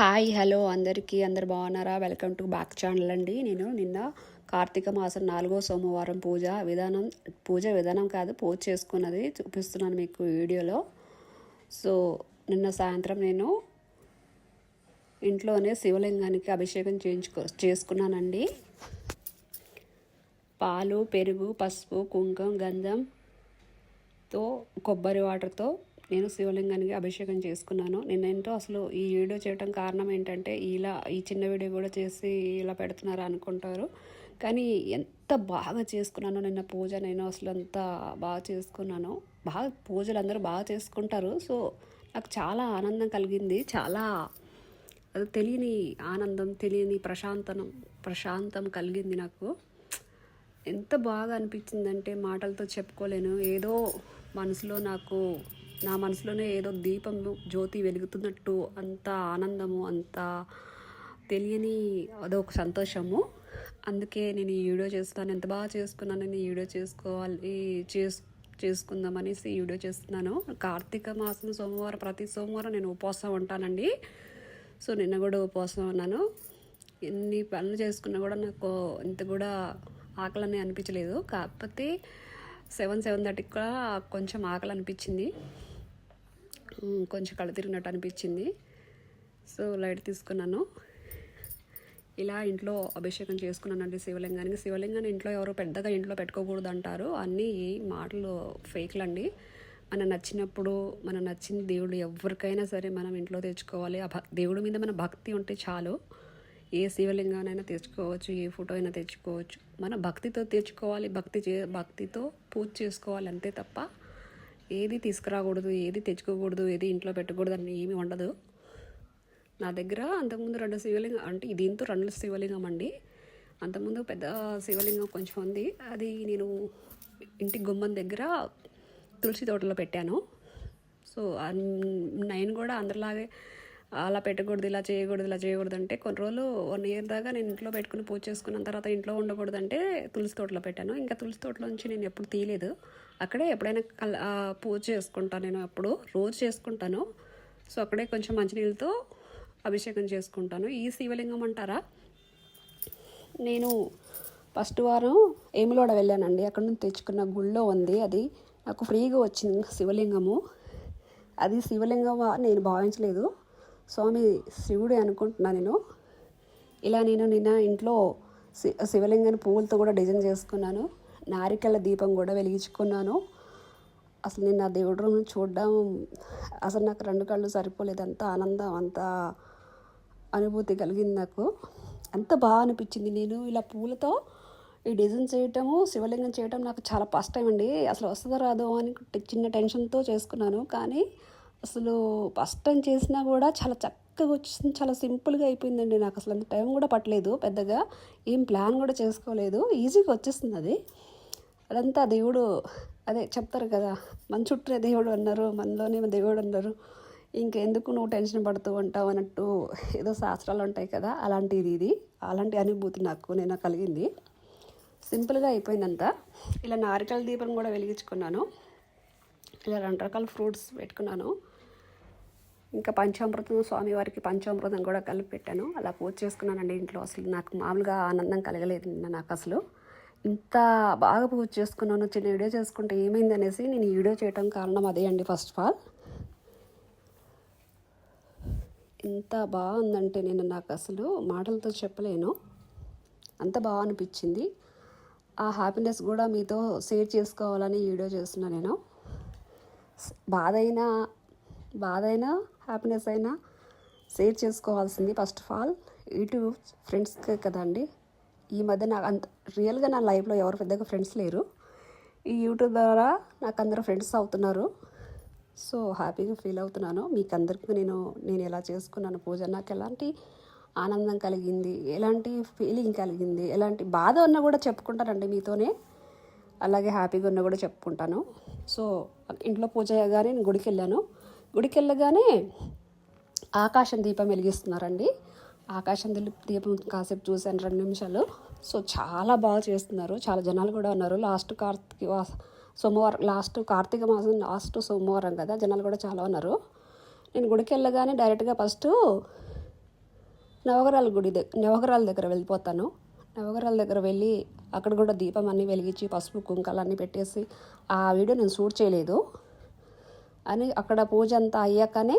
Hi hello అందరికీ. అందరు బాగున్నారా? వెల్కమ్ టు బ్యాక్ ఛానల్ అండి. నేను నిన్న కార్తీక మాసం నాలుగో సోమవారం పూజ విధానం పూజ విధానం కాదు పూజ చేసుకున్నది చూపిస్తున్నాను మీకు వీడియోలో. సో నిన్న సాయంత్రం నేను ఇంట్లోనే శివలింగానికి అభిషేకం చేయించుకో చేసుకున్నానండి. పాలు పెరుగు పసుపు కుంకుమ గంధంతో కొబ్బరి వాటర్తో నేను శివలింగానికి అభిషేకం చేసుకున్నాను. నిన్నేంటో అసలు ఈ వీడియో చేయడం కారణం ఏంటంటే ఇలా ఈ చిన్న వీడియో కూడా చేసి ఇలా పెడుతున్నారు అనుకుంటారు. కానీ ఎంత బాగా చేసుకున్నానో నిన్న పూజ నేను అసలు అంత బాగా చేసుకున్నాను. బాగా పూజలు అందరూ బాగా చేసుకుంటారు. సో నాకు చాలా ఆనందం కలిగింది. చాలా అది తెలియని ఆనందం తెలియని ప్రశాంతనం ప్రశాంతం కలిగింది నాకు. ఎంత బాగా అనిపించిందంటే మాటలతో చెప్పుకోలేను. ఏదో మనసులో నాకు నా మనసులోనే ఏదో దీపం జ్యోతి వెలుగుతున్నట్టు అంత ఆనందము అంత తెలియని అదొక సంతోషము. అందుకే నేను ఈ వీడియో చేస్తాను ఎంత బాగా చేసుకున్నాను నేను ఈ వీడియో చేసుకోవాలి చేస్ చేసుకుందాం అనేసి ఈ వీడియో చేస్తున్నాను. కార్తీక మాసం సోమవారం ప్రతి సోమవారం నేను ఉపవాసం ఉంటానండి. సో నిన్న కూడా ఉపవాసం ఉన్నాను. ఎన్ని పనులు చేసుకున్నా కూడా నాకు ఇంత కూడా ఆకలని అనిపించలేదు. కాకపోతే సెవెన్ సెవెన్ థర్టీకి కూడా కొంచెం ఆకలి అనిపించింది కొంచెం కళ్ళు తిరిగినట్టు అనిపించింది. సో లైట్ తీసుకున్నాను. ఇలా ఇంట్లో అభిషేకం చేసుకున్నానండి శివలింగానికి. శివలింగాన్ని ఇంట్లో ఎవరు పెద్దగా ఇంట్లో పెట్టుకోకూడదు అంటారు అన్నీ మాటలు ఫేక్లండి. మన నచ్చినప్పుడు మన నచ్చిన దేవుడు ఎవరికైనా సరే మనం ఇంట్లో తెచ్చుకోవాలి. ఆ భక్ దేవుడి మీద మన భక్తి ఉంటే చాలు. ఏ శివలింగానైనా తెచ్చుకోవచ్చు ఏ ఫోటో అయినా తెచ్చుకోవచ్చు. మన భక్తితో తెచ్చుకోవాలి భక్తి చే భక్తితో పూజ చేసుకోవాలి అంతే తప్ప ఏది తీసుకురాకూడదు ఏది తెచ్చుకోకూడదు ఏది ఇంట్లో పెట్టకూడదు అని ఏమీ ఉండదు. నా దగ్గర అంతకుముందు రెండు శివలింగం అంటే దీంతో రెండు శివలింగం అండి. అంతకుముందు పెద్ద శివలింగం కొంచెం ఉంది. అది నేను ఇంటి గుమ్మం దగ్గర తులసి తోటలో పెట్టాను. సో నేను కూడా అందరిలాగే అలా పెట్టకూడదు ఇలా చేయకూడదు ఇలా చేయకూడదు అంటే కొన్ని రోజులు వన్ ఇయర్ దాకా నేను ఇంట్లో పెట్టుకుని పూజ చేసుకున్న తర్వాత ఇంట్లో ఉండకూడదు అంటే తులసి తోటలో పెట్టాను. ఇంకా తులసి తోటలో నుంచి నేను ఎప్పుడు తీయలేదు. అక్కడే ఎప్పుడైనా కల్ పూజ చేసుకుంటాను నేను అప్పుడు రోజు చేసుకుంటాను. సో అక్కడే కొంచెం మంచినీళ్ళతో అభిషేకం చేసుకుంటాను. ఈ శివలింగం అంటారా? నేను ఫస్ట్ వారం ఏమిలోడ వెళ్ళానండి. అక్కడ నుంచి తెచ్చుకున్న గుళ్ళో ఉంది అది. నాకు ఫ్రీగా వచ్చింది శివలింగము. అది శివలింగం నేను భావించలేదు. స్వామి శివుడే అనుకుంటున్నా నేను. ఇలా నేను నిన్న ఇంట్లో శి శివలింగాన్ని పువ్వులతో కూడా డిజైన్ చేసుకున్నాను. నారికల దీపం కూడా వెలిగించుకున్నాను. అసలు నేను ఆ దేవుడి రూమ్ని చూడడం అసలు నాకు రెండు కళ్ళు సరిపోలేదు. అంత ఆనందం అంత అనుభూతి కలిగింది నాకు. అంత బాగా అనిపించింది. నేను ఇలా పూలతో ఈ డిజైన్ చేయటము శివలింగం చేయటం నాకు చాలా ఫస్ట్ టైం అండి. అసలు వస్తుందో రాదో అని చిన్న టెన్షన్తో చేసుకున్నాను. కానీ అసలు ఫస్ట్ టైం చేసినా కూడా చాలా చక్కగా వచ్చింది చాలా సింపుల్గా అయిపోయిందండి నాకు. అసలు అంత టైం కూడా పట్టలేదు పెద్దగా. ఏం ప్లాన్ కూడా చేసుకోలేదు. ఈజీగా వచ్చేస్తుంది అది. అదంతా దేవుడు అదే చెప్తారు కదా మన చుట్టూనే దేవుడు అన్నారు మనలోనే దేవుడు అన్నారు. ఇంకెందుకు నువ్వు టెన్షన్ పడుతూ ఉంటావు అన్నట్టు ఏదో శాస్త్రాలు ఉంటాయి కదా అలాంటిది ఇది. అలాంటి అనుభూతి నాకు నేను కలిగింది. సింపుల్గా అయిపోయిందంతా. ఇలా నారికల దీపం కూడా వెలిగించుకున్నాను. ఇలా రెండు రకాల ఫ్రూట్స్ పెట్టుకున్నాను. ఇంకా పంచామృతం స్వామివారికి పంచామృతం కూడా కలిపి పెట్టాను. అలా పూజ చేసుకున్నానండి ఇంట్లో. అసలు నాకు మామూలుగా ఆనందం కలగలేదు నిన్న నాకు అసలు. ఇంత బాగా పూజ చేసుకున్నాను చిన్న వీడియో చేసుకుంటే ఏమైందనేసి నేను ఈ వీడియో చేయడం కారణం అదే అండి ఫస్ట్ ఆఫ్ ఆల్ ఎంత బాగుందంటే నేను నాకు అసలు మాటలతో చెప్పలేను. అంత బాగా అనిపించింది. ఆ హ్యాపీనెస్ కూడా మీతో షేర్ చేసుకోవాలని వీడియో చేస్తున్నా నేను. బాధ అయినా బాధ అయినా హ్యాపీనెస్ అయినా షేర్ చేసుకోవాల్సింది ఫస్ట్ ఆఫ్ ఆల్ యూట్యూబ్ ఫ్రెండ్స్కే కదండి. ఈ మధ్య నాకు అంత రియల్గా నా లైఫ్లో ఎవరు పెద్దగా ఫ్రెండ్స్ లేరు. ఈ యూట్యూబ్ ద్వారా నాకు అందరూ ఫ్రెండ్స్ అవుతున్నారు సో హ్యాపీగా ఫీల్ అవుతున్నాను. మీకు అందరికీ నేను నేను ఎలా చేసుకున్నాను పూజ నాకు ఎలాంటి ఆనందం కలిగింది ఎలాంటి ఫీలింగ్ కలిగింది ఎలాంటి బాధ ఉన్నా కూడా చెప్పుకుంటానండి మీతోనే. అలాగే హ్యాపీగా ఉన్నా కూడా చెప్పుకుంటాను. సో ఇంట్లో పూజ చేయగానే నేను గుడికి వెళ్ళాను. గుడికి వెళ్ళగానే ఆకాశం దీపం వెలిగిస్తున్నారండి. ఆకాశం దీపం కాసేపు చూశాను రెండు నిమిషాలు. సో చాలా బాగా చేస్తున్నారు. చాలా జనాలు కూడా ఉన్నారు. లాస్ట్ కార్తీక వా- సోమవారం లాస్ట్ కార్తీక మాసం లాస్ట్ సోమవారం కదా జనాలు కూడా చాలా ఉన్నారు. నేను గుడికి వెళ్ళగానే డైరెక్ట్గా ఫస్ట్ నవగరాల గుడి దగ్గర నవగరాల దగ్గర వెళ్ళిపోతాను. నవగరాల దగ్గర వెళ్ళి అక్కడ కూడా దీపం అన్నీ వెలిగించి పసుపు కుంకాలన్నీ పెట్టేసి ఆ వీడియో నేను షూట్ చేయలేదు. అని అక్కడ పూజ అంతా అయ్యాకనే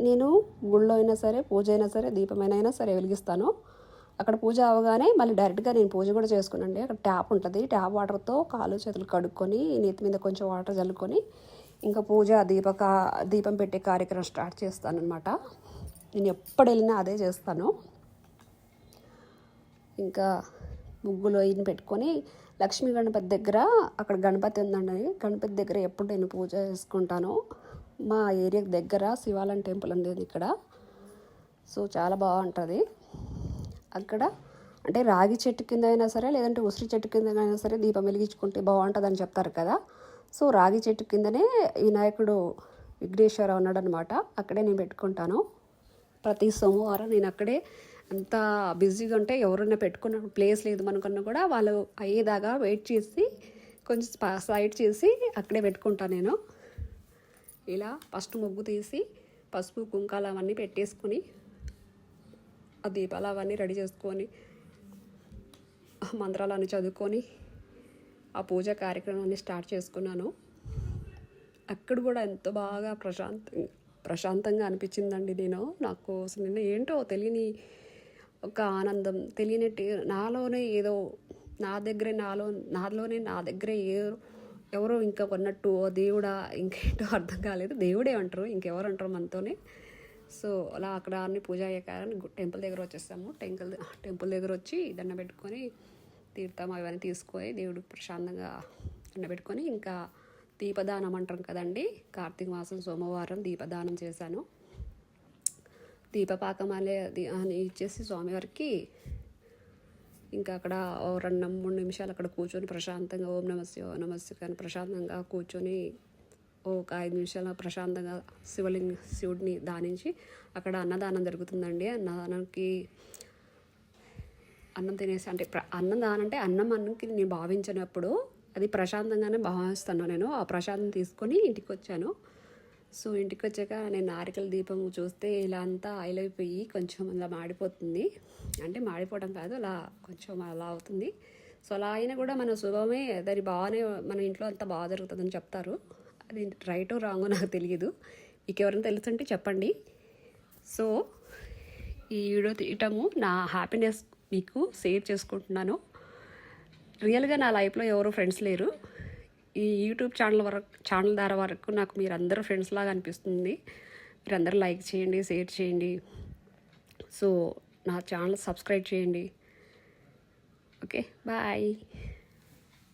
నేను గుళ్ళో అయినా సరే పూజ అయినా సరే దీపమైనా సరే వెలిగిస్తాను. అక్కడ పూజ అవగానే మళ్ళీ డైరెక్ట్గా నేను పూజ కూడా చేసుకున్నాండి అక్కడ ట్యాప్ ఉంటుంది. ట్యాప్ వాటర్తో కాలు చేతులు కడుక్కొని నేతి మీద కొంచెం వాటర్ చల్లుకొని ఇంకా పూజ దీపక దీపం పెట్టే కార్యక్రమం స్టార్ట్ చేస్తాను అనమాట నేను ఎప్పుడు వెళ్ళినా అదే చేస్తాను. ఇంకా ముగ్గులు అయిన పెట్టుకొని లక్ష్మీ గణపతి దగ్గర అక్కడ గణపతి ఉందండి. గణపతి దగ్గర ఎప్పుడు నేను పూజ చేసుకుంటాను మా ఏరియాకి దగ్గర శివాలయం టెంపుల్ ఉండేది ఇక్కడ. సో చాలా బాగుంటుంది. అక్కడ అంటే రాగి చెట్టు కింద అయినా సరే లేదంటే ఉసిరి చెట్టు కింద అయినా సరే దీపం వెలిగించుకుంటే బాగుంటుందని చెప్తారు కదా. సో రాగి చెట్టు కిందనే వినాయకుడు విఘ్నేశ్వర ఉన్నాడనమాట అక్కడే నేను పెట్టుకుంటాను. ప్రతి సోమవారం నేను అక్కడే అంత బిజీగా ఉంటే ఎవరైనా పెట్టుకున్న ప్లేస్ లేదు మనకన్నా కూడా వాళ్ళు అయ్యేదాకా వెయిట్ చేసి కొంచెం సైడ్ చేసి అక్కడే పెట్టుకుంటాను నేను. ఇలా ఫస్ట్ ముగ్గు తీసి పసుపు కుంకాలు అవన్నీ పెట్టేసుకొని ఆ దీపాలు అవన్నీ రెడీ చేసుకొని ఆ మంత్రాలన్నీ చదువుకొని ఆ పూజ కార్యక్రమాన్ని స్టార్ట్ చేసుకున్నాను. అక్కడ కూడా ఎంతో బాగా ప్రశాంతంగా ప్రశాంతంగా అనిపించిందండి నేను. నాకు అసలు నిన్న ఏంటో తెలియని ఒక ఆనందం. తెలియనట్టు నాలోనే ఏదో నా దగ్గరే నాలో నాలోనే నా దగ్గరే ఏదో ఎవరో ఇంకా కొన్నట్టు ఓ దేవుడా ఇంకేంటో అర్థం కాలేదు. దేవుడే అంటారు ఇంకెవరు అంటారు మనతోనే. సో అలా అక్కడ అన్ని పూజ అయ్యాక టెంపుల్ దగ్గర వచ్చేస్తాము. టెంపుల్ టెంపుల్ దగ్గర వచ్చి దండ పెట్టుకొని తీర్థం అవన్నీ తీసుకొని దేవుడికి ప్రశాంతంగా దండ పెట్టుకొని ఇంకా దీపదానం అంటారు కదండి. కార్తీక మాసం సోమవారం దీపదానం చేశాను. దీపపాకం అనే అని ఇచ్చేసి స్వామివారికి ఇంకా అక్కడ ఓ రెండు మూడు నిమిషాలు అక్కడ కూర్చొని ప్రశాంతంగా ఓం నమస్య ఓం నమస్య కానీ ప్రశాంతంగా కూర్చొని ఒక ఐదు నిమిషాలు ప్రశాంతంగా శివలింగ శివుడిని దానించి అక్కడ అన్నదానం జరుగుతుందండి. అన్నదానానికి అన్నం తినేసి అంటే ప్ర అన్నం అంటే అన్నం అన్నంకి నేను భావించినప్పుడు అది ప్రశాంతంగానే భావిస్తాను. నేను ఆ ప్రశాంతం తీసుకొని ఇంటికి వచ్చాను. సో ఇంటికి వచ్చాక నేను నారికల దీపం చూస్తే ఇలా అంతా ఆయిల్ అయిపోయి కొంచెం అలా మాడిపోతుంది. అంటే మాడిపోవడం కాదు అలా కొంచెం అలా అవుతుంది. సో అలా అయినా కూడా మన శుభమే దాని బాగానే మన ఇంట్లో అంతా బాగా జరుగుతుందని చెప్తారు. అది రైటో రాంగో నాకు తెలియదు. మీకు ఎవరైనా తెలుసుంటే చెప్పండి. సో ఈ వీడియో తీయటము నా హ్యాపీనెస్ మీకు షేర్ చేసుకుంటున్నాను. రియల్గా నా లైఫ్లో ఎవరు ఫ్రెండ్స్ లేరు. ఈ యూట్యూబ్ ఛానల్ వరకు ఛానల్ ద్వారా వరకు నాకు మీరందరూ ఫ్రెండ్స్ లాగా అనిపిస్తుంది. మీరందరూ లైక్ చేయండి షేర్ చేయండి. సో నా ఛానల్ సబ్స్క్రైబ్ చేయండి. Okay bye.